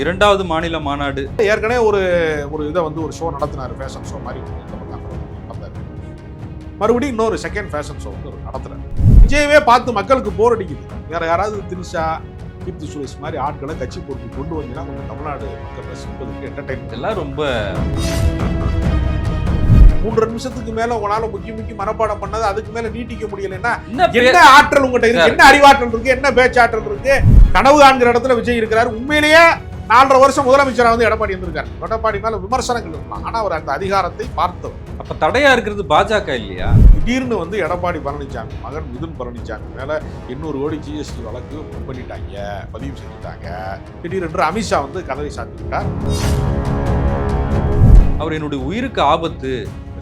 இரண்டாவது மாநில மாநாடு. ஏற்கனவே ஒரு ஒரு இதை வந்து ஒரு ஷோ நடத்தினார் ஃபேஷன் ஷோ மாதிரி மறுபடியும் இன்னொரு செகண்ட் ஃபேஷன் ஷோ வந்து நடத்துறாரு. விஜயவே பார்த்து மக்களுக்கு போர் அடிக்குது. வேற யாராவது திரிஷா கீர்த்தி சுரேஷ் மாதிரி ஆட்களை கட்சி பொறுப்பு கொண்டு வந்தீங்கன்னா கொஞ்சம் தமிழ்நாடு மக்கள் ரசிப்பதற்கு என்டர்டைன்மெண்ட் இதெல்லாம் ரொம்ப மூன்று நிமிஷத்துக்கு மேல உங்களால முக்கி முக்கி மனப்பாடம் பண்ணது அதுக்கு மேல நீட்டிக்க முடியலன்னா என்ன ஆற்றல் உங்ககிட்ட இருக்கு? என்ன அறிவாற்றல் இருக்கு? என்ன பேச்சாற்றல் இருக்கு? கனவு காண்கிற இடத்துல விஜய் இருக்கிறார். உண்மையிலேயே நாலரை வருஷம் முதலமைச்சரா வந்து எடப்பாடி இருந்திருக்காரு. எடப்பாடி மேல விமர்சனங்கள் இருக்கலாம். ஆனா அவர் அந்த அதிகாரத்தை பார்த்தவர். அப்ப தடையா இருக்கிறது பாஜக இல்லையா? திடீர்னு வந்து எடப்பாடி பழனிசாமி மகன் மிதுன் பழனிசாமி மேல எண்ணூறு கோடி ஜிஎஸ்டி வழக்கு பண்ணிட்டாங்க பதிவு செஞ்சுட்டாங்க. திடீரென்று அமித்ஷா வந்து கதவை சாத்தி விட்டார் அவர் என்னுடைய உயிருக்கு ஆபத்து.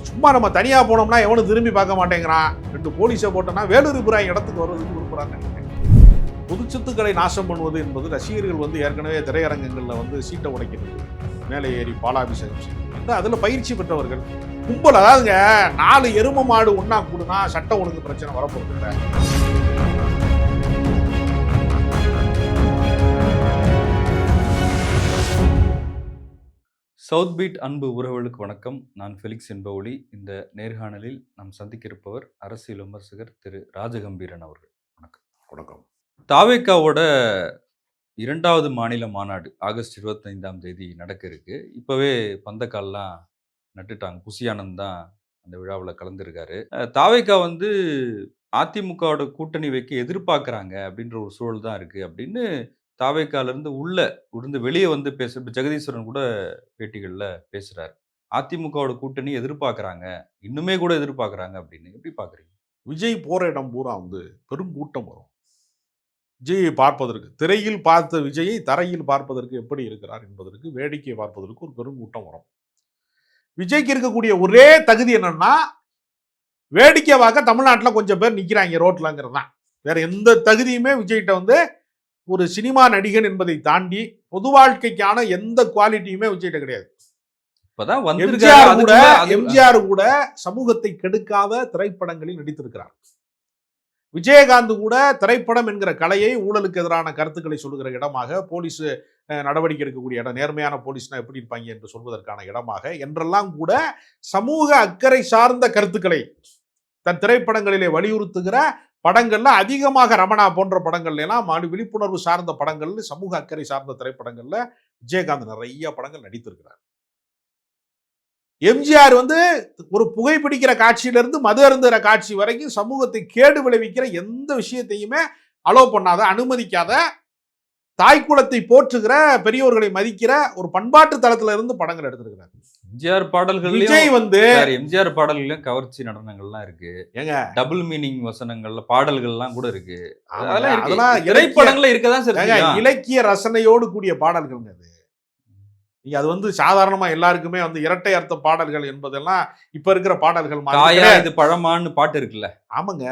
சும்மா நம்ம தனியா போனோம்னா எவனும் திரும்பி பார்க்க மாட்டேங்கிறான். ரெண்டு போலீஸை போட்டோம்னா வேலூர் புறாய் இடத்துக்கு வருவதுக்கு விரும்புறான்னு நினைக்கிறேன் பொது சொத்துக்களை நாசம் பண்ணுவது என்பது ரசிகர்கள் வந்து ஏற்கனவே திரையரங்கங்களில் வந்து சீட்டை உடைக்கிறது. மேலே ஏறி பாலாபிஷேகம் செய்வது. அதில் பயிற்சி பெற்றவர்கள் கும்பல் அதாவதுங்க நாலு எரும மாடு ஒண்ணா கூடுனா சட்டம் ஒழுங்கு பிரச்சனை வரப்போகுது இல்லை. சவுத் பீட் அன்பு உறவுகளுக்கு வணக்கம். நான் ஃபெலிக்ஸ் என்பவொளி இந்த நேர்காணலில் நாம் சந்திக்க இருப்பவர் அரசியல் விமர்சகர் திரு ராஜகம்பீரன் அவர்கள். வணக்கம். தாவேக்காவோட இரண்டாவது மாநில மாநாடு ஆகஸ்ட் இருபத்தைந்தாம் தேதி நடக்க இருக்கு. இப்போவே பந்தக்கால்லாம் நட்டுட்டாங்க. குசியானந்த் தான் அந்த விழாவில் கலந்துருக்காரு. தாவேக்கா வந்து அதிமுகவோட கூட்டணி வைக்க எதிர்பார்க்குறாங்க அப்படின்ற ஒரு சூழல் தான் இருக்குது அப்படின்னு தாவேக்காலேருந்து உள்ளே உள்ள இருந்து வெளியே வந்து பேச ஜெகதீஸ்வரன் கூட பேட்டிகளில் பேசுகிறார் அதிமுகவோட கூட்டணி எதிர்பார்க்குறாங்க. இன்னுமே கூட எதிர்பார்க்குறாங்க அப்படின்னு. எப்படி பார்க்குறீங்க விஜய் போகிற இடம் பூரா வந்து பெரும் கூட்டம் வரும். விஜயை பார்ப்பதற்கு. திரையில் பார்த்த விஜயை தரையில் பார்ப்பதற்கு எப்படி இருக்கிறார் என்பதற்கு வேடிக்கை பார்ப்பதற்கு ஒரு பெரும் கூட்டம் வரும். விஜய்க்கு இருக்கக்கூடிய ஒரே தகுதி என்னன்னா வேடிக்கை பார்க்க தமிழ்நாட்டில் கொஞ்சம் பேர் நிற்கிறாங்க ரோட்லங்கிறது தான் வேற எந்த தகுதியுமே விஜய்கிட்ட வந்து ஒரு சினிமா நடிகன் என்பதை தாண்டி பொது வாழ்க்கைக்கான எந்த குவாலிட்டியுமே விஜய்கிட்ட கிடையாது. எம்ஜிஆர் கூட எம்ஜிஆர் கூட சமூகத்தை கெடுக்காத திரைப்படங்களில் நடித்திருக்கிறார். விஜயகாந்த் கூட திரைப்படம் என்கிற கலையை ஊழலுக்கு எதிரான கருத்துக்களை சொல்லுகிற இடமாக போலீஸ் நடவடிக்கை எடுக்கக்கூடிய இடம் நேர்மையான போலீஸ்னா எப்படி இருப்பாங்க என்று சொல்வதற்கான இடமாக என்றெல்லாம் கூட சமூக அக்கறை சார்ந்த கருத்துக்களை தன் திரைப்படங்களிலே வலியுறுத்துகிற படங்கள்ல அதிகமாக ரமணா போன்ற படங்கள்ல எல்லாம் விழிப்புணர்வு சார்ந்த படங்கள்ல சமூக அக்கறை சார்ந்த திரைப்படங்கள்ல விஜயகாந்த் நிறைய படங்கள் நடித்திருக்கிறார். எம்ஜிஆர் வந்து ஒரு புகைப்பிடிக்கிற காட்சியிலிருந்து மது அருந்துகிற காட்சி வரைக்கும் சமூகத்தை கேடு விளைவிக்கிற எந்த விஷயத்தையுமே அலோ பண்ணாத அனுமதிக்காத தாய்க்குலத்தை போற்றுகிற பெரியோர்களை மதிக்கிற ஒரு பண்பாட்டு தளத்துல இருந்து படங்கள் எடுத்திருக்கிறார். எம்ஜிஆர் பாடல்கள்லயும் விஜய் வந்து எம்ஜிஆர் பாடல்கள்லயும் கவர்ச்சி நடனங்கள்லாம் இருக்கு. ஏங்க? டபுள் மீனிங் வசனங்கள்ல பாடல்கள்லாம் கூட இருக்கு. அதெல்லாம் திரைப்படங்கள்ல இருக்கதான் சார். இலக்கிய ரசனையோடு கூடிய பாடல்கள் அது. நீங்க அது வந்து சாதாரணமா எல்லாருக்குமே வந்து இரட்டை அர்த்த பாடல்கள் என்பதெல்லாம் இப்ப இருக்கிற பாடல்கள் கிடையாது. இது பழமான்னு பாட்டு இருக்குல்ல? ஆமாங்க.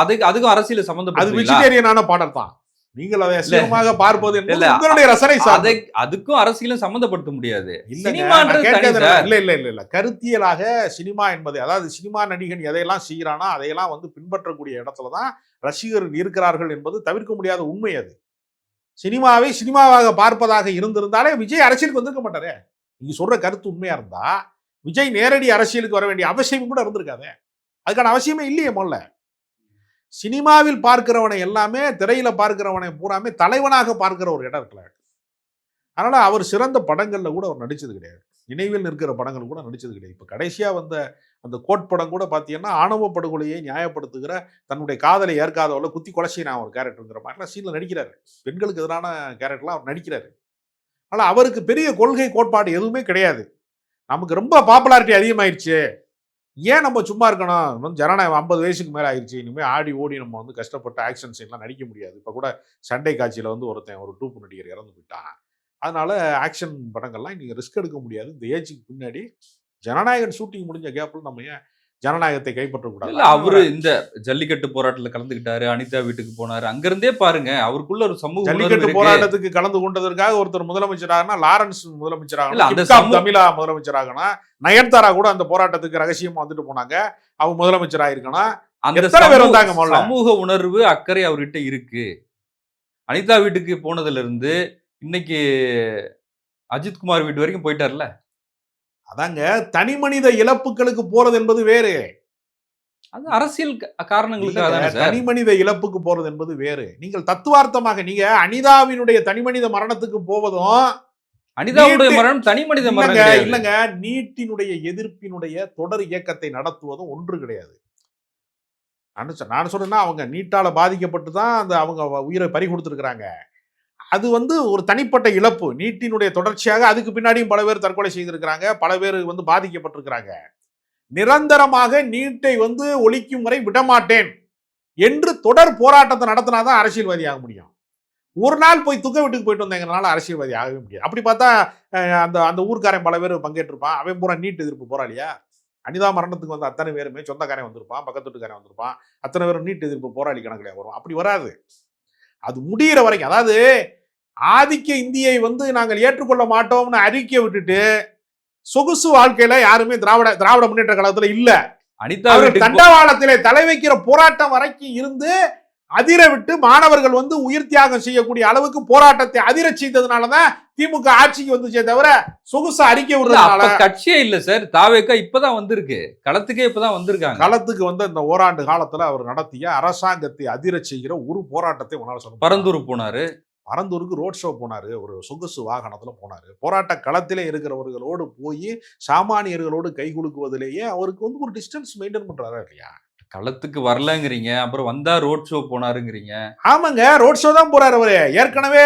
அதுக்கு அதுக்கும் அரசியல் அது சம்பந்தப்பட்ட வெஜிடேரியனான பாடல் தான். நீங்கள் அதை அசிங்கமாக பார்ப்பது இல்ல, உங்களுடைய ரசனை அதை. அதுக்கும் அரசியலும் சம்பந்தப்படுத்த முடியாது. இல்ல இல்ல இல்ல இல்ல. கருத்தியலாக சினிமா என்பது அதாவது சினிமா நடிகன் எதையெல்லாம் செய்யறானோ அதையெல்லாம் வந்து பின்பற்றக்கூடிய இடத்துல தான் ரசிகர்கள் இருக்கிறார்கள் என்பது தவிர்க்க முடியாத உண்மை அது. சினிமாவை சினிமாவாக பார்ப்பதாக இருந்திருந்தாலே விஜய் அரசியலுக்கு வந்திருக்க மாட்டாரே நீங்கள் சொல்கிற கருத்து உண்மையாக இருந்தால் விஜய் நேரடி அரசியலுக்கு வர வேண்டிய அவசியம் கூட இருந்திருக்காதே. அதுக்கான அவசியமே இல்லையே முதல்ல சினிமாவில் பார்க்கிறவனை எல்லாமே திரையில் பார்க்கிறவனை பூராமே தலைவனாக பார்க்கிற ஒரு இடம் இருக்கல அதனால் அவர் சிறந்த படங்களில் கூட அவர் நடிச்சது கிடையாது. நினைவில் நிற்கிற படங்கள் கூட நடித்தது கிடையாது. இப்போ கடைசியாக வந்த அந்த கோட் படம் கூட பார்த்தீங்கன்னா ஆணவ படுகொலையை நியாயப்படுத்துகிற தன்னுடைய காதலை ஏற்காதவள குத்தி கொலைச்சி நான் ஒரு கேரக்டருங்கிற மாதிரிலாம் சீனில் நடிக்கிறாரு. பெண்களுக்கு எதிரான கேரக்டர்லாம் அவர் நடிக்கிறாரு. ஆனால் அவருக்கு பெரிய கொள்கை கோட்பாடு எதுவுமே கிடையாது. நமக்கு ரொம்ப பாப்புலாரிட்டி அதிகமாயிருச்சு. ஏன் நம்ம சும்மா இருக்கணும்? இன்னும் ஜனநாயகம் ஐம்பது வயசுக்கு மேலே ஆயிடுச்சு இனிமேல் ஆடி ஓடி நம்ம வந்து கஷ்டப்பட்டு ஆக்ஷன் சீன்லாம் நடிக்க முடியாது. இப்போ கூட சண்டை காட்சியில் வந்து ஒருத்தன் ஒரு டூப்பு நடிகர் இறந்து போயிட்டான். அதனால ஆக்ஷன் படங்கள்லாம் நீங்கள் ரிஸ்க் எடுக்க முடியாது. இந்த ஏஜுக்கு பின்னாடி ஜனநாயகன் ஷூட்டிங் முடிஞ்ச கேப்பில் நம்ம ஏன் ஜனநாயகத்தை கைப்பற்றக்கூடாது? இல்ல அவரு இந்த ஜல்லிக்கட்டு போராட்டத்துல கலந்துக்கிட்டாரு அனிதா வீட்டுக்கு போனாரு. அங்க இருந்தே பாருங்க அவருக்குள்ள ஒரு சமூக ஜல்லிக்கட்டு. போராட்டத்துக்கு கலந்து கொண்டதற்காக ஒருத்தர் முதலமைச்சராகனா லாரன்ஸ் சமூக- தமிழா முதலமைச்சராகனா நயன்தாரா கூட அந்த போராட்டத்துக்கு ரகசியமா வந்துட்டு போனாங்க. அவங்க முதலமைச்சராயிருக்கணும். அந்த பேர் வந்தாங்க? சமூக உணர்வு அக்கறை அவர்கிட்ட இருக்கு. அனிதா வீட்டுக்கு போனதுல இருந்து இன்னைக்கு அஜித்குமார் வீட்டு வரைக்கும் போயிட்டார்ல? அதாங்க தனி மனித இழப்புகளுக்கு போறது என்பது வேறு. அது அரசியல் க- காரணங்களுக்காக தானே மனித இழப்புக்கு போறது என்பது வேறு. நீங்கள் தத்துவார்த்தமாக நீங்க அனிதாவினுடைய தனி மனித மரணத்துக்கு போவதும் அனிதாவுடைய மரணம் தனி மனித மரணம் இல்லங்க நீட்டினுடைய எதிர்ப்பினுடைய தொடர் இயக்கத்தை நடத்துவதும் ஒன்று கிடையாது. நான் நான் சொல்றேன்னா அவங்க நீட்டால பாதிக்கப்பட்டு தான் அந்த அவங்க உயிரை பறி கொடுத்துருக்காங்க அது வந்து ஒரு தனிப்பட்ட இழப்பு. நீட்டினுடைய தொடர்ச்சியாக அதுக்கு பின்னாடியும் பல பேர் தற்கொலை செய்திருக்கிறாங்க. பல பேர் வந்து பாதிக்கப்பட்டிருக்கிறாங்க. நிரந்தரமாக நீட்டை வந்து ஒழிக்கும் வரை விடமாட்டேன் என்று தொடர் போராட்டத்தை நடத்தினாதான் அரசியல்வாதி ஆக முடியும். ஒரு நாள் போய் துக்க வீட்டுக்கு போயிட்டு வந்தேங்கிறனால அரசியல்வாதி ஆகவே முடியாது. அப்படி பார்த்தா அந்த அந்த ஊர்க்காரன் பல பேர் பங்கேற்றிருப்பான். அவன் பூரா நீட் எதிர்ப்பு போராளியா? அனிதா மரணத்துக்கு வந்து அத்தனை பேருமே சொந்தக்காரன் வந்திருப்பான் பக்கத்து வீட்டுக்காரன் வந்திருப்பான். அத்தனை பேரும் நீட் எதிர்ப்பு போராளி கணக்கில் வரும். அப்படி வராது. அது முடிகிற வரைக்கும் அதாவது ஆதிக்க இந்தியை வந்து நாங்கள் ஏற்றுக்கொள்ள மாட்டோம்னு அறிக்கை விட்டுட்டு சொகுசு வாழ்க்கையில யாருமே திராவிட திராவிட முன்னேற்ற கழகத்துல இல்ல. அனிதா தண்டவாளத்திலே தலை வைக்கிற போராட்டம் வரைக்கும் இருந்து அதிர விட்டு மாணவர்கள் வந்து உயிர் தியாகம் செய்யக்கூடிய அளவுக்கு போராட்டத்தை அதிர செய்ததுனாலதான் திமுக ஆட்சிக்கு வந்துச்சே தவிர சொகுசு அறிக்கை விடுறதுனால கட்சியே இல்ல சார். தாவேக்கா இப்பதான் வந்திருக்கு. களத்துக்கே இப்பதான் வந்திருக்காங்க. களத்துக்கு வந்து இந்த ஓராண்டு காலத்துல அவர் நடத்திய அரசாங்கத்தை அதிர செய்கிற ஒரு போராட்டத்தை உன்னால சொல்ல? பரந்தூர் போனாரு. பரந்தூருக்கு ரோட் ஷோ போனாரு. ஒரு சொகுசு வாகனத்துல போனாரு. போராட்ட களத்திலே இருக்கிறவர்களோடு போய் சாமானியர்களோடு கை குலுக்குவதிலேயே அவருக்கு வந்து ஒரு டிஸ்டன்ஸ் மெயின்டைன் பண்றாரா இல்லையா? களத்துக்கு வரலங்கிறீங்க. அப்புறம் வந்தா ரோட் ஷோ போனாருங்கிறீங்க. ஆமாங்க. ரோட் ஷோ தான் போறாரு அவரு. ஏற்கனவே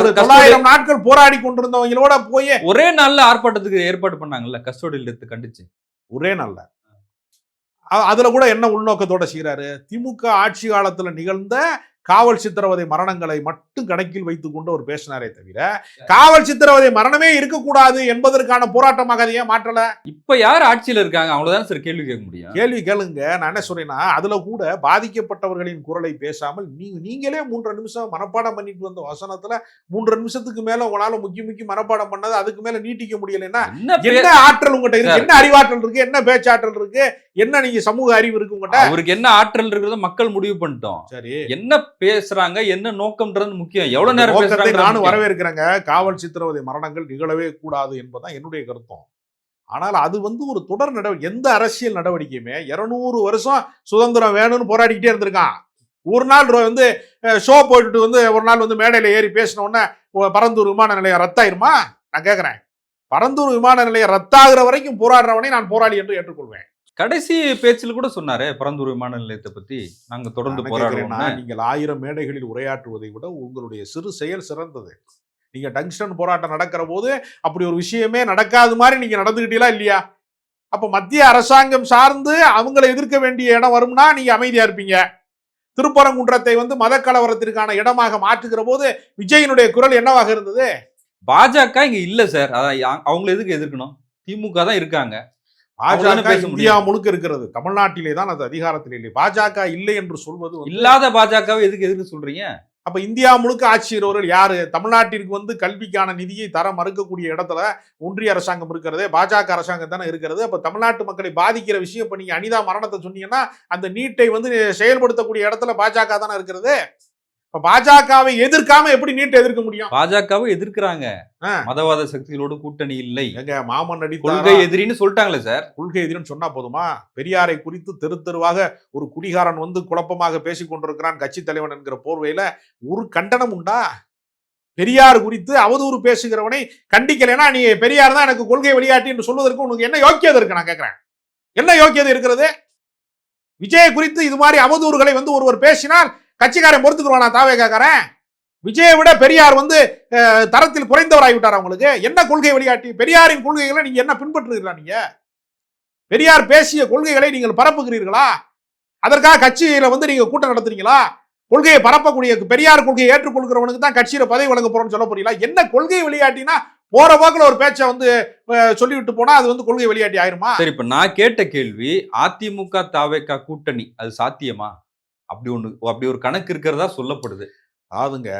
ஒரு தொள்ளாயிரம் நாட்கள் போராடி கொண்டிருந்தவங்களோட போய் ஒரே நாள்ல ஆர்ப்பாட்டத்துக்கு ஏற்பாடு பண்ணாங்கல்ல? கஸ்டோடியில் எடுத்து கண்டிச்சு. ஒரே நல்ல அதுல கூட என்ன உள்நோக்கத்தோட செய்யறாரு திமுக ஆட்சி காலத்துல நிகழ்ந்த காவல் சித்திரவதை மரணங்களை மட்டும் கணக்கில் வைத்துக் கொண்டு அவர் பேசினாரே தவிர காவல் சித்திரவதை மரணமே இருக்கக்கூடாது என்பதற்கான போராட்டமாக அதை ஏன் மாற்றல? இப்ப யார் ஆட்சியில இருக்காங்க? அவங்களதான் சார் கேள்வி கேட்க முடியும். கேள்வி கேளுங்க. நான் என்ன சொல்றேன்னா அதுல கூட பாதிக்கப்பட்டவர்களின் குரலை பேசாமல் நீங்க நீங்களே மூன்றரை நிமிஷம் மனப்பாடம் பண்ணிட்டு வந்த வசனத்துல மூன்றரை நிமிஷத்துக்கு மேல உங்களால முக்கி முக்கி மனப்பாடம் பண்ணது அதுக்கு மேல நீட்டிக்க முடியலைன்னா என்ன ஆற்றல் உங்ககிட்ட இருக்கு. என்ன அறிவாற்றல் இருக்கு? என்ன பேச்சாற்றல் இருக்கு? என்ன நீங்க சமூக அறிவு இருக்கு உங்ககிட்ட? அவருக்கு என்ன ஆற்றல் இருக்கிறத மக்கள் முடிவு பண்ணிட்டோம். சரி. என்ன பேசுறாங்க என்ன நோக்கம்ன்றது முக்கியம். எவ்வளவு நேரம் பேசுறாங்க நானும் வரவேற்கிறேங்க. காவல் சித்திரவதை மரணங்கள் நிகழவே கூடாது என்பதுதான் என்னுடைய கருத்தம். ஆனால் அது வந்து ஒரு தொடர் நடவடிக்கை எந்த அரசியல் நடவடிக்கையுமே இருநூறு வருஷம் சுதந்திரம் வேணும்னு போராடிக்கிட்டே இருந்திருக்கான். ஒரு நாள் ரொ- வந்து ஷோ போட்டுட்டு வந்து ஒரு நாள் வந்து மேடையில ஏறி பேசின உடனே ஓ, பரந்தூர் விமான நிலையம் ரத்தாயிருமா? நான் கேட்கிறேன். பரந்தூர் விமான நிலையம் ரத்தாகிற வரைக்கும் போராடுறவனை நான் போராளி என்று ஏற்றுக்கொள்வேன். கடைசி பேச்சில் கூட சொன்னாரு பரந்தூர் விமான நிலையத்தை பத்தி. நாங்க தொடர்ந்து போராடுவோம் நீங்கள் ஆயிரம் மேடைகளில் உரையாற்றுவதை விட உங்களுடைய சிறு செயல் சிறந்தது. நீங்க டங்ஸ்டன் போராட்டம் நடக்கிற போது அப்படி ஒரு விஷயமே நடக்காத மாதிரி நீங்க நடந்துகிட்டீங்களா இல்லையா? அப்ப மத்திய அரசாங்கம் சார்ந்து அவங்களை எதிர்க்க வேண்டிய இடம் வரும்னா நீங்க அமைதியா இருப்பீங்க. திருப்பரங்குன்றத்தை வந்து மத கலவரத்திற்கான இடமாக மாற்றுகிற போது விஜயினுடைய குரல் என்னவாக இருந்தது? பாஜக இங்க இல்ல சார். அவங்கள எதுக்கு எதிர்க்கணும்? திமுக தான் இருக்காங்க. பாஜக இந்தியா. முழுக்க இருக்கிறது. தமிழ்நாட்டிலே தான் அது அதிகாரத்தில் இல்லை. பாஜக இல்லை என்று சொல்வது இல்லாத பாஜகவை எதுக்கு எதுக்கு சொல்றீங்க? அப்ப இந்தியா முழுக்க ஆட்சி செய்கிறவர்கள் யாரு? தமிழ்நாட்டிற்கு வந்து கல்விக்கான நிதியை தர மறுக்கக்கூடிய இடத்துல ஒன்றிய அரசாங்கம் இருக்கிறதே பாஜக அரசாங்கம் தானே இருக்கிறது. அப்ப தமிழ்நாட்டு மக்களை பாதிக்கிற விஷயம் இப்ப நீங்க அனிதா மரணத்தை சொன்னீங்கன்னா அந்த நீட்டை வந்து செயல்படுத்தக்கூடிய இடத்துல பாஜக தானே இருக்கிறது. இப்ப பாஜகவை எதிர்க்காம எப்படி நீட்டை எதிர்க்க முடியும்? பாஜகவை எதிர்க்கிறாங்க. மதவாத சக்திகளோடு கூட்டணி இல்லை. எங்க மாமன் நடித்தாரா கொள்கை எதிரின்னு சொல்லிட்டாங்களே சார். கொள்கை எதிரின்னு சொன்னா போதுமா? பெரியாரை குறித்து தெரு தெருவாக ஒரு குடிகாரன் வந்து குழப்பமாக பேசிக் கொண்டிருக்கிறான் கட்சி தலைவன் என்கிற போர்வையில ஒரு கண்டனம் உண்டா? பெரியார் குறித்து அவதூறு பேசுகிறவனை கண்டிக்கலைன்னா நீ பெரியார் தான் எனக்கு கொள்கை வழிகாட்டி என்று சொல்வதற்கு உனக்கு என்ன யோக்கியதை இருக்கு? நான் கேட்கிறேன் என்ன யோக்கியதை இருக்கிறது? விஜய் குறித்து இது மாதிரி அவதூறுகளை வந்து ஒருவர் பேசினால் கட்சிக்காரன் பொறுத்துக்குருவானா தாவே கேட்கறேன். விஜயை விட பெரியார் வந்து தரத்தில் குறைந்தவராகிவிட்டார் அவங்களுக்கு. என்ன கொள்கை வழிகாட்டி? பெரியாரின் கொள்கைகளை நீங்க என்ன பின்பற்றுகிறீர்களா நீங்க? பெரியார் பேசிய கொள்கைகளை நீங்கள் பரப்புகிறீர்களா? அதற்காக கட்சியில வந்து நீங்க கூட்டம் நடத்துறீங்களா? கொள்கையை பரப்பக்கூடிய பெரியார் கொள்கையை ஏற்றுக்கொள்கிறவனுக்கு தான் கட்சியில பதவி வழங்க போறோம்னு சொல்ல போறீங்களா? என்ன கொள்கை வழிகாட்டினா போற போக்கில் ஒரு பேச்சை வந்து சொல்லிவிட்டு போனா அது வந்து கொள்கை வழிகாட்டி ஆயிருமா? சரி இப்ப நான் கேட்ட கேள்வி அதிமுக தாவேக்கா கூட்டணி அது சாத்தியமா? அப்படி ஒன்று அப்படி ஒரு கணக்கு இருக்கிறதா சொல்லப்படுது. அதாவதுங்க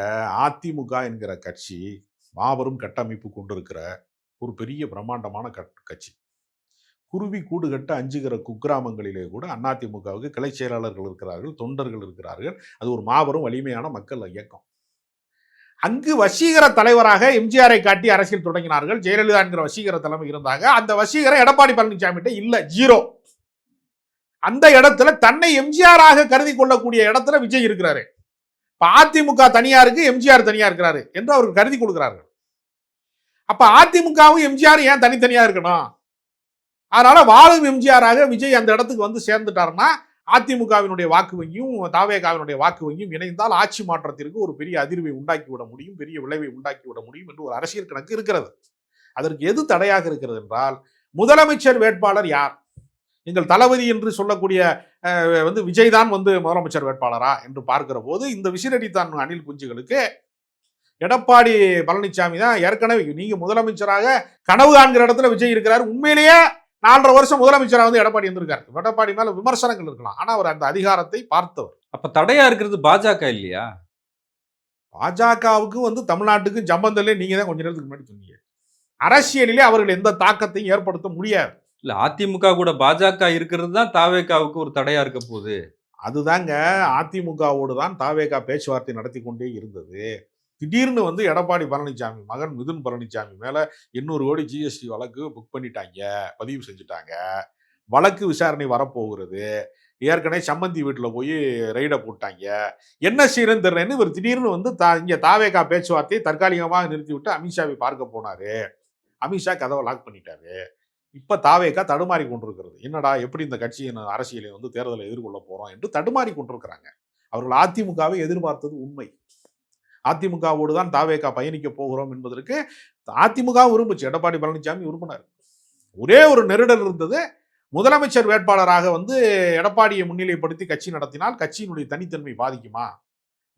அதிமுக என்கிற கட்சி மாபெரும் கட்டமைப்பு கொண்டிருக்கிற ஒரு பெரிய பிரம்மாண்டமான கட்- கட்சி. குருவி கூடு கட்ட அஞ்சுகிற குக்கிராமங்களிலே கூட அதிமுகவுக்கு கிளை செயலாளர்கள் இருக்கிறார்கள் தொண்டர்கள் இருக்கிறார்கள். அது ஒரு மாபெரும் வலிமையான மக்கள் இயக்கம். அங்கு வசீகர தலைவராக எம்ஜிஆரை காட்டி அரசியல் தொடங்கினார்கள். ஜெயலலிதா என்கிற வசீகர தலைமை இருந்தாங்க. அந்த வசீகரம் எடப்பாடி பழனிசாமி இல்லை ஜீரோ. அந்த இடத்துல தன்னை எம்ஜிஆராக கருதி கொள்ளக்கூடிய இடத்துல விஜய் இருக்கிறாரு. இப்போ அதிமுக தனியா இருக்கு எம்ஜிஆர் தனியா இருக்கிறாரு என்று அவர்கள் கருதி கொடுக்கிறார்கள் அப்ப அதிமுகவும் எம்ஜிஆர் ஏன் தனித்தனியா இருக்கணும்? அதனால வாழும் எம்ஜிஆராக விஜய் அந்த இடத்துக்கு வந்து சேர்ந்துட்டாருன்னா அதிமுகவினுடைய வாக்கு வங்கியும் தாவேகாவினுடைய வாக்கு வங்கியும் இணைந்தால் ஆட்சி மாற்றத்திற்கு ஒரு பெரிய அதிர்வை உண்டாக்கி விட முடியும் பெரிய விளைவை உண்டாக்கி விட முடியும் என்று ஒரு அரசியல் கணக்கு இருக்கிறது. அதற்கு எது தடையாக இருக்கிறது என்றால் முதலமைச்சர் வேட்பாளர் யார்? எங்கள் தளபதி என்று சொல்லக்கூடிய வந்து விஜய் தான் வந்து முதலமைச்சர் வேட்பாளரா என்று பார்க்கிற போது இந்த விசிறடித்தான் அணில் குஞ்சுகளுக்கு எடப்பாடி பழனிசாமி தான் ஏற்கனவே நீங்க முதலமைச்சராக கனவு காண்கிற இடத்துல விஜய் இருக்கிறார். உண்மையிலேயே நாலரை வருஷம் முதலமைச்சராக வந்து எடப்பாடி இருந்திருக்காரு. எடப்பாடி மேல விமர்சனங்கள் இருக்கலாம். ஆனா அவர் அந்த அதிகாரத்தை பார்த்தவர். அப்ப தடையா இருக்கிறது பாஜக இல்லையா? பாஜகவுக்கு வந்து தமிழ்நாட்டுக்கு ஜம்பந்தல்லே நீங்க தான் கொஞ்ச நேரத்துக்கு முன்னாடி சொன்னீங்க. அரசியலிலே அவர்கள் எந்த தாக்கத்தையும் ஏற்படுத்த முடியாது. இல்லை அதிமுக கூட பாஜக இருக்கிறது தான் தாவேகாவுக்கு ஒரு தடையா இருக்க போகுது. அதுதாங்க. அதிமுகவோடு தான் தாவேகா பேச்சுவார்த்தை நடத்தி கொண்டே இருந்தது. திடீர்னு வந்து எடப்பாடி பழனிசாமி மகன் மிதுன் பழனிசாமி மேலே எண்ணூறு கோடி ஜிஎஸ்டி வழக்கு புக் பண்ணிட்டாங்க பதிவு செஞ்சுட்டாங்க. வழக்கு விசாரணை வரப்போகிறது. ஏற்கனவே சம்மந்தி வீட்டில் போய் ரெய்டை போட்டாங்க. என்ன செய்யறதுன்னு தெரியலன்னு இவர் திடீர்னு வந்து தா இங்கே தாவேகா பேச்சுவார்த்தையை தற்காலிகமாக நிறுத்தி விட்டு அமித்ஷாவை பார்க்க போனாரு. அமித்ஷா கதவை லாக் பண்ணிட்டாரு. இப்ப தாவேக்கா தடுமாறி கொண்டிருக்கிறது. என்னடா எப்படி இந்த கட்சியின் அரசியலை வந்து தேர்தலை எதிர்கொள்ள போகிறோம் என்று தடுமாறி கொண்டிருக்கிறாங்க. அவர்கள் அதிமுகவை எதிர்பார்த்தது உண்மை. அதிமுகவோடு தான் தாவேக்கா பயணிக்க போகிறோம் என்பதற்கு அதிமுக விரும்புச்சு. எடப்பாடி பழனிசாமி உறுப்பினர் ஒரே ஒரு நெருடல் இருந்தது. முதலமைச்சர் வேட்பாளராக வந்து எடப்பாடியை முன்னிலைப்படுத்தி கட்சி நடத்தினால் கட்சியினுடைய தனித்தன்மை பாதிக்குமா?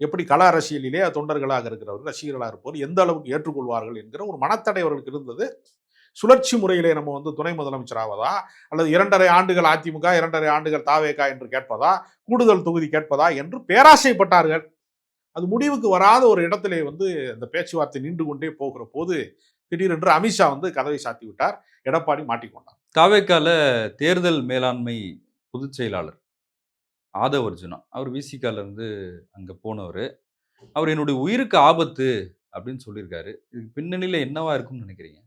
எப்படி கல அரசியலிலே தொண்டர்களாக இருக்கிறவர் ரசிகர்களாக இருப்பவர் எந்த அளவுக்கு ஏற்றுக்கொள்வார்கள் என்கிற ஒரு மனத்தடை அவர்களுக்கு இருந்தது. சுழற்சி முறையிலே நம்ம வந்து துணை முதலமைச்சர் ஆவதா? அல்லது இரண்டரை ஆண்டுகள் அதிமுக இரண்டரை ஆண்டுகள் தாவேகா என்று கேட்பதா? கூடுதல் தொகுதி கேட்பதா? என்று பேராசைப்பட்டார்கள். அது முடிவுக்கு வராத ஒரு இடத்திலே வந்து அந்த பேச்சுவார்த்தை நின்று கொண்டே போகிற போது திடீரென்று அமித்ஷா வந்து கதவை சாத்தி விட்டார். எடப்பாடி மாட்டிக்கொண்டார் தாவேக்கால தேர்தல் மேலாண்மை பொதுச் செயலாளர் ஆதவ் அர்ஜுனா. அவர் விசிகால இருந்து அங்கே போனவர். அவர் என்னுடைய உயிருக்கு ஆபத்து அப்படின்னு சொல்லியிருக்காரு. இதுக்கு பின்னணியில் என்னவா இருக்கும்னு நினைக்கிறீங்க?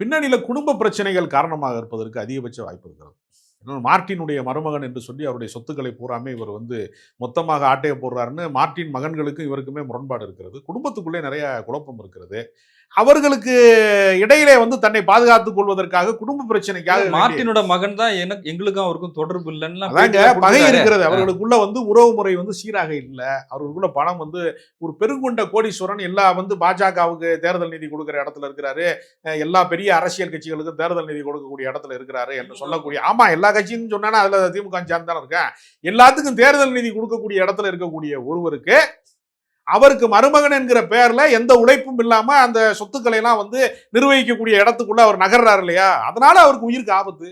பின்னணியில் குடும்ப பிரச்சனைகள் காரணமாக இருப்பதற்கு அதிகபட்ச வாய்ப்பு இருக்கிறது. இன்னொரு மார்ட்டினுடைய மருமகன் என்று சொல்லி அவருடைய சொத்துக்களை பூராமே இவர் வந்து மொத்தமாக ஆட்டைய போடுறாருன்னு மார்ட்டின் மகன்களுக்கும் இவருக்குமே முரண்பாடு இருக்கிறது. குடும்பத்துக்குள்ளே நிறைய குழப்பம் இருக்கிறது. அவர்களுக்கு இடையிலே வந்து தன்னை பாதுகாத்துக் கொள்வதற்காக குடும்ப பிரச்சனைக்காக மார்ட்டினோட மகன் தான் எனக்கு எங்களுக்கும் அவருக்கும் தொடர்பு இல்லைன்னு பகை இருக்கிறது. அவர்களுக்குள்ள வந்து உறவு முறை வந்து சீராக இல்ல. அவர்களுக்குள்ள பணம் வந்து ஒரு பெருங்கொண்ட கோடீஸ்வரன் எல்லா வந்து பாஜகவுக்கு தேர்தல் நிதி கொடுக்கிற இடத்துல இருக்கிறாரு. எல்லா பெரிய அரசியல் கட்சிகளுக்கும் தேர்தல் நிதி கொடுக்கக்கூடிய இடத்துல இருக்கிறாரு என்று சொல்லக்கூடிய ஆமா எல்லா கட்சியும் சொன்னா அதுல திமுக சேர்ந்து தானே இருக்கேன். எல்லாத்துக்கும் தேர்தல் நிதி கொடுக்கக்கூடிய இடத்துல இருக்கக்கூடிய ஒருவருக்கு அவருக்கு மருமகன் என்கிற பெயர்ல எந்த உழைப்பும் இல்லாம அந்த சொத்துக்களை எல்லாம் வந்து நிர்வகிக்கக்கூடிய இடத்துக்குள்ள அவர் நகர்றாரு இல்லையா? அதனால அவருக்கு உயிருக்கு ஆபத்து.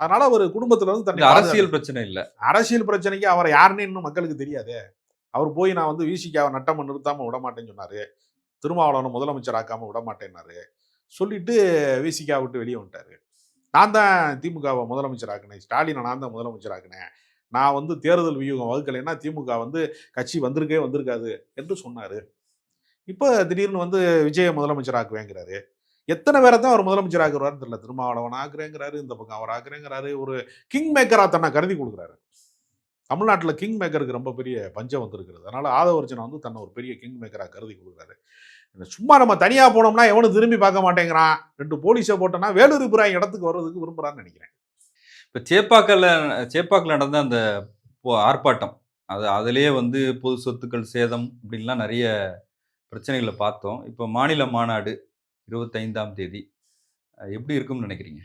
அதனால அவர் குடும்பத்துல வந்து தன்னை அரசியல் பிரச்சனை இல்ல. அரசியல் பிரச்சனைக்கு அவர் யாருன்னு இன்னும் மக்களுக்கு தெரியாதே. அவர் போய் நான் வந்து விசிக்காவை நட்டம நிறுத்தாம விட மாட்டேன்னு சொன்னாரு. திருமாவளவனை முதலமைச்சர் ஆக்காம விட மாட்டேன்னாரு சொல்லிட்டு விசிகா விட்டு வெளியே வந்துட்டாரு. நான் தான் திமுகவை முதலமைச்சர் ஆக்கினேன் ஸ்டாலினை நான் தான் முதலமைச்சர் ஆக்கினேன் நான் வந்து தேர்தல் வியூகம் வகுக்கலைன்னா திமுக வந்து கட்சி வந்திருக்கே வந்திருக்காது என்று சொன்னார். இப்போ திடீர்னு வந்து விஜயை முதலமைச்சர் ஆக்குவேங்கிறாரு எத்தனை பேரை தான் அவர் முதலமைச்சர் ஆக்குறாருன்னு தெரியல. திருமாவளவன் ஆக்குறேங்கிறாரு இந்த பக்கம் அவர் ஆக்குறேங்கிறாரு ஒரு கிங் மேக்கராக தன்னை கருதி கொடுக்குறாரு. தமிழ்நாட்டில் கிங் மேக்கருக்கு ரொம்ப பெரிய பஞ்சம் வந்திருக்கிறது. அதனால் ஆதவர்ஜனை வந்து தன்னை ஒரு பெரிய கிங் மேக்கராக கருதி கொடுக்குறாரு. சும்மா நம்ம தனியாக போனோம்னா எவனும் திரும்பி பார்க்க மாட்டேங்கிறான். ரெண்டு போலீஸை போட்டோம்னா வேலூர் புறாய் இடத்துக்கு வர்றதுக்கு விரும்புறான்னு நினைக்கிறேன். இப்போ சேப்பாக்கல்ல சேப்பாக்கில் நடந்த அந்த போ- ஆர்ப்பாட்டம். அது அதிலேயே வந்து பொது சொத்துக்கள் சேதம் அப்படின்லாம் நிறைய பிரச்சனைகளை பார்த்தோம். இப்போ மாநில மாநாடு இருபத்தைந்தாம் தேதி. அஹ் எப்படி இருக்கும்னு நினைக்கிறீங்க?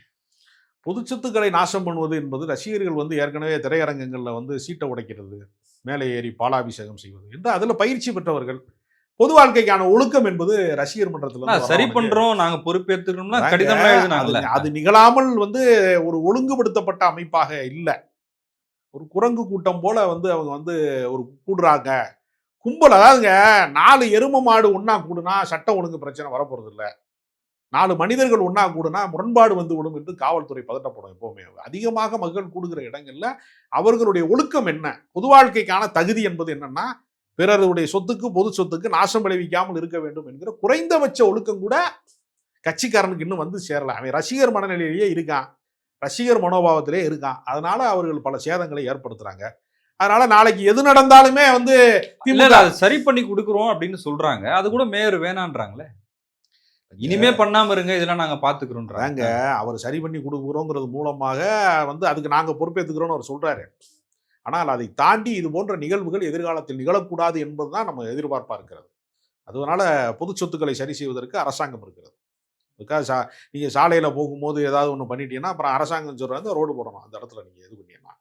பொது சொத்துக்களை நாசம் பண்ணுவது என்பது ரசிகர்கள் வந்து ஏற்கனவே திரையரங்கங்களில் வந்து சீட்டை உடைக்கிறது மேலே ஏறி பாலாபிஷேகம் செய்வது. என்று அதில் பயிற்சி பெற்றவர்கள் பொது வாழ்க்கைக்கான ஒழுக்கம் என்பது ரசிகர் மன்றத்தில் சரி பண்றோம் நாங்க பொறுப்பேற்றுக்கணும்னா எழுதினாங்கல்ல. அது- நிகழாமல் வந்து ஒரு ஒழுங்குபடுத்தப்பட்ட அமைப்பாக இல்லை. ஒரு குரங்கு கூட்டம் போல வந்து அவங்க வந்து ஒரு கூடுறாங்க. கும்பல் அதாவதுங்க நாலு எரும மாடு ஒண்ணா கூடுனா சட்ட ஒழுங்கு பிரச்சனை வரப்போறது இல்ல நாலு மனிதர்கள் ஒண்ணா கூடுனா முரண்பாடு வந்து விடும் என்று காவல்துறை பதட்டப்படும் எப்பவுமே. அதிகமாக மக்கள் கூடுகிற இடங்கள்ல அவர்களுடைய ஒழுக்கம் என்ன? பொது வாழ்க்கைக்கான தகுதி என்பது என்னன்னா பிறருடைய சொத்துக்கு பொது சொத்துக்கு நாசம் விளைவிக்காமல் இருக்க வேண்டும் என்கிற குறைந்தபட்ச ஒழுக்கம் கூட கட்சிக்காரனுக்கு இன்னும் வந்து சேரல. அவன் ரசிகர் மனநிலையிலேயே இருக்கான். ரசிகர் மனோபாவத்திலே இருக்கான். அதனால அவர்கள் பல சேதங்களை ஏற்படுத்துறாங்க. அதனால நாளைக்கு எது நடந்தாலுமே வந்து இல்ல திமுக சரி பண்ணி கொடுக்குறோம் அப்படின்னு சொல்றாங்க. அது கூட மேயர் வேணான்றாங்களே. இனிமே பண்ணாம இருங்க இதெல்லாம் நாங்க பாத்துக்கிறோம்ன்றாங்க அவர் சரி பண்ணி கொடுக்குறோங்கிறது மூலமாக வந்து அதுக்கு நாங்க பொறுப்பேற்றுக்கிறோம்னு அவர் சொல்றாரு. ஆனால் அதை தாண்டி இது போன்ற நிகழ்வுகள் எதிர்காலத்தில் நிகழக்கூடாது என்பதுதான் நம்ம எதிர்பார்ப்பா இருக்கிறது அதனால பொது சொத்துக்களை சரி செய்வதற்கு அரசாங்கம் இருக்கிறது. அதுக்காக சா நீங்கள் சாலையில் போகும்போது ஏதாவது ஒன்று பண்ணிட்டீங்கன்னா அப்புறம் அரசாங்கம் சொல்கிறாங்க ரோடு போடணும். அந்த இடத்துல நீங்கள் இது பண்ணீங்கன்னா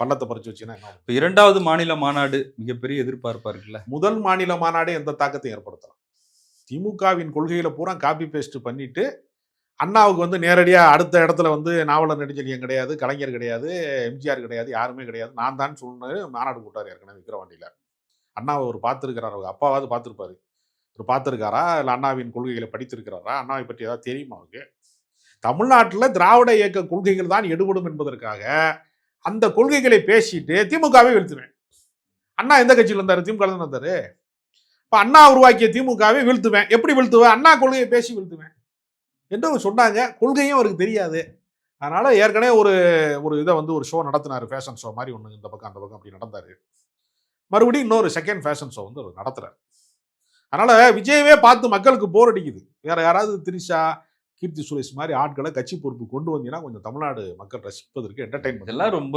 பள்ளத்தை பறிச்சு ஆகும்? இப்ப இரண்டாவது மாநில மாநாடு மிகப்பெரிய எதிர்பார்ப்பா இருக்குல்ல முதல் மாநில மாநாடு எந்த தாக்கத்தையும் ஏற்படுத்தலாம். திமுகவின் கொள்கையில பூரா காப்பி பேஸ்ட் பண்ணிட்டு அண்ணாவுக்கு வந்து நேரடியாக அடுத்த இடத்துல வந்து நாவலர் நெடுஞ்செழியன் கிடையாது கலைஞர் கிடையாது எம்ஜிஆர் கிடையாது யாருமே கிடையாது. நான் தான் சொன்னது மாநாடு கூட்டார் ஏற்கனவே விக்கிரவாண்டியில். அண்ணாவை ஒரு பார்த்துருக்கிறார் அவங்க அப்பாவாவது பார்த்துருப்பாரு. அவர் பார்த்துருக்காரா? இல்லை அண்ணாவின் கொள்கைகளை படித்திருக்கிறாரா? அண்ணாவை பற்றி ஏதாவது தெரியுமா அவருக்கு? தமிழ்நாட்டில் திராவிட இயக்க கொள்கைகள் தான் எடுபடும் என்பதற்காக அந்த கொள்கைகளை பேசிட்டு திமுகவை வீழ்த்துவேன். அண்ணா எந்த கட்சியில் இருந்தார்? திமுக இருந்தார். இப்போ அண்ணா உருவாக்கிய திமுகவை வீழ்த்துவேன். எப்படி வீழ்த்துவேன்? அண்ணா கொள்கையை பேசி வீழ்த்துவேன். என்று அவங்க சொன்னாங்க. கொள்கையும் அவருக்கு தெரியாது. அதனால ஏற்கனவே ஒரு ஒரு இதை வந்து ஒரு ஷோ நடத்தினாரு ஃபேஷன் ஷோ மாதிரி ஒன்று இந்த பக்கம் அந்த பக்கம் அப்படி நடந்தாரு. மறுபடியும் இன்னொரு செகண்ட் ஃபேஷன் ஷோ வந்து அவர் நடத்துறாரு. அதனால விஜயவே பார்த்து மக்களுக்கு போர் அடிக்குது. வேற யாராவது திரிஷா கீர்த்தி சுரேஷ் மாதிரி ஆட்களை கட்சி பொறுப்பு கொண்டு வந்தீங்கன்னா கொஞ்சம் தமிழ்நாடு மக்கள் ரசிப்பதற்கு என்டர்டைன்மெண்ட் இதெல்லாம் ரொம்ப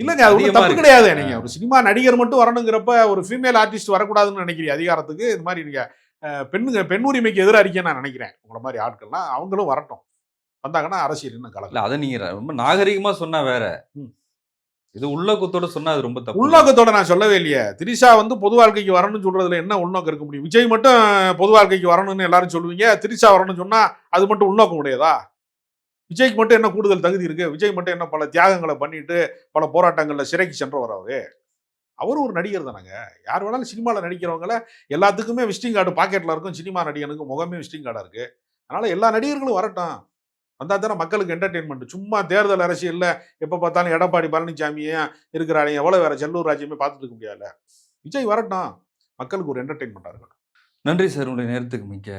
இல்லைங்க அது அதிகமா தப்பு. கிடையாது. நீங்க ஒரு சினிமா நடிகர் மட்டும் வரணுங்கிறப்ப ஒரு ஃபீமேல் ஆர்டிஸ்ட் வரக்கூடாதுன்னு நினைக்கிறீங்க. அதிகாரத்துக்கு இது மாதிரி நீங்க அஹ், பெண்ணுங்க பெண் உரிமைக்கு எதிராக இருக்கேன்னு நான் நினைக்கிறேன். உங்களை மாதிரி ஆட்கள்லாம் அவங்களும் வரட்டும். வந்தாங்கன்னா அரசியல் இன்னும் இல்ல கலக்கலாம் அதை நீங்க ரொம்ப நாகரிகமா சொன்னா வேற. இது உள்நோக்கத்தோட சொன்னா அது ரொம்ப தப்பு. உள்நோக்கத்தோட நான் சொல்லவே இல்லையே. திரிஷா வந்து பொது வாழ்க்கைக்கு வரணும்னு சொல்றதுல என்ன உள்நோக்கம் இருக்க முடியும்? விஜய் மட்டும் பொது வாழ்க்கைக்கு வரணும்னு எல்லாரும் சொல்லுவீங்க. திரிஷா வரணும்னு சொன்னா அது மட்டும் உள்நோக்கம் முடியாதா விஜய்க்கு மட்டும் என்ன கூடுதல் தகுதி இருக்கு? விஜய் மட்டும் என்ன பல தியாகங்களை பண்ணிட்டு பல போராட்டங்கள்ல சிறைக்கு சென்றவர் அவரு. அவர் ஒரு நடிகர் தானங்க. யார் வேணாலும் சினிமாவில் நடிக்கிறவங்கள எல்லாத்துக்குமே விசிட்டிங் கார்டு பாக்கெட்டில் இருக்கும். சினிமா நடிகனுக்கு முகமே விசிட்டிங் கார்டாக இருக்குது அதனால் எல்லா நடிகர்களும் வரட்டும். வந்தால் தானே மக்களுக்கு என்டர்டெயின்மெண்ட் சும்மா தேர்தல் அரசியலில் எப்போ பார்த்தாலும் எடப்பாடி பழனிசாமியே இருக்கிறாங்க எவ்வளோ வேற செல்லூர் ராஜ்யமே பார்த்துட்டு இருக்க முடியல விஜய் வரட்டும். மக்களுக்கு ஒரு என்டர்டெயின்மெண்ட்டாக இருக்கட்டும். நன்றி சார். உங்களுடைய நேரத்துக்கு மிக்க